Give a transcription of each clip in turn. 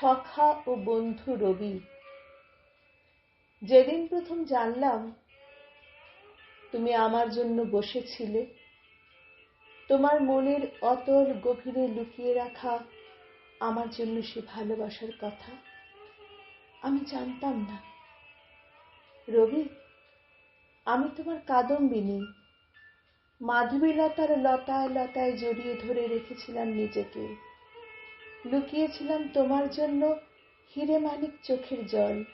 সখা ও বন্ধু রবি। যেদিন প্রথম জানলাম তুমি আমার জন্য বসেছিলে, তোমার মনের অতল গভীরে লুকিয়ে রাখা আমার জন্য সে ভালোবাসার কথা আমি জানতাম না। রবি, আমি তোমার কাদম্বিনী। মাধবীলতার লতায় লতায় জড়িয়ে ধরে রেখেছিলাম নিজেকে। লুকিয়েছিলাম তোমার জন্য হিরে মানিক চোখের জল।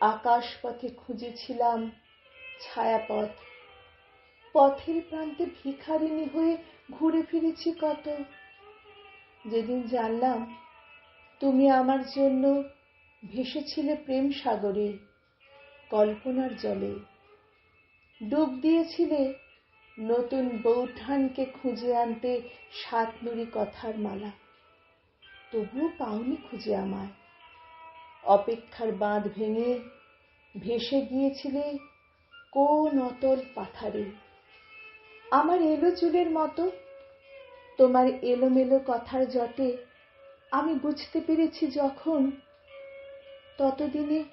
আকাশ পথে খুঁজেছিলাম ছায়াপথ। পথের প্রান্তে ভিখারিণী হয়ে ঘুরে ফিরেছি কত। যেদিন জানলাম তুমি আমার জন্য ভেসেছিলে প্রেম সাগরে, কল্পনার জলে। ডুব দিয়েছিলে নতুন বৌঠানকে খুঁজে আনতে সাতনুরি কথার মালা। তবুও পাওনি খুঁজে আমায়। অপেক্ষার বাঁধ ভেঙে ভেসে গিয়েছিলে কোন অতল পাথারে। আমার এলো চুলের মতো, তোমার এলোমেলো কথার জটে আমি বুঝতে পেরেছি যখন ততদিনে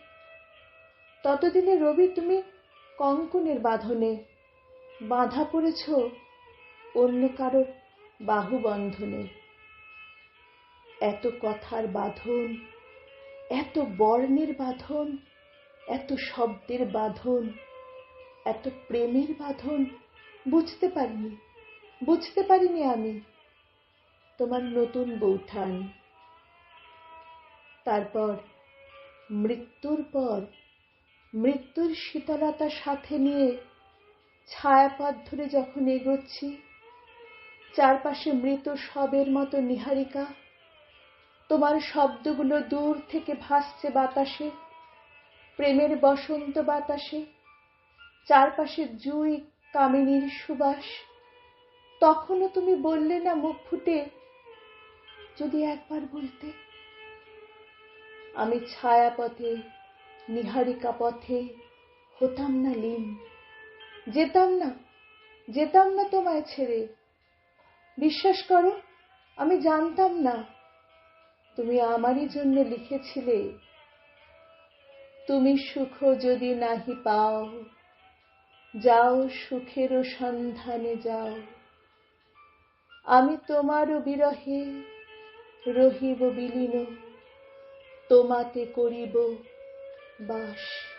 ততদিনে রবি তুমি কঙ্কনের বাঁধনে বাঁধা পড়েছ অন্য কারোর বাহু বন্ধনে এত কথার বাঁধন, এত বর্ণের বাঁধন, এত শব্দের বাঁধন, এত প্রেমের বাঁধন। বুঝতে পারিনি বুঝতে পারিনি আমি তোমার নতুন বৌঠান। তারপর মৃত্যুর পর মৃত্যুর শীতলতা সাথে নিয়ে ছায়াপথ ধরে যখন এগোচ্ছি, চারপাশে মৃত সবের মতো নিহারিকা তোমার শব্দগুলো দূর থেকে ভাসছে বাতাসে, প্রেমের বসন্ত বাতাসে, চারপাশে জুই কামিনীর সুবাস। তখনও তুমি বললে না মুখ ফুটে, যদি একবার বলতে। আমি ছায়াপথে, নিহারিকা পথে হতাম না লীন। যেতাম না যেতাম না তোমায় ছেড়ে। বিশ্বাস করো, আমি জানতাম না তুমি আমারই জন্য লিখেছিলে, তুমি সুখ যদি নাহি পাও, যাও সুখেরও সন্ধানে যাও। আমি তোমারও বিরহে রহিব বিলীন, তোমাতে করিব বাস।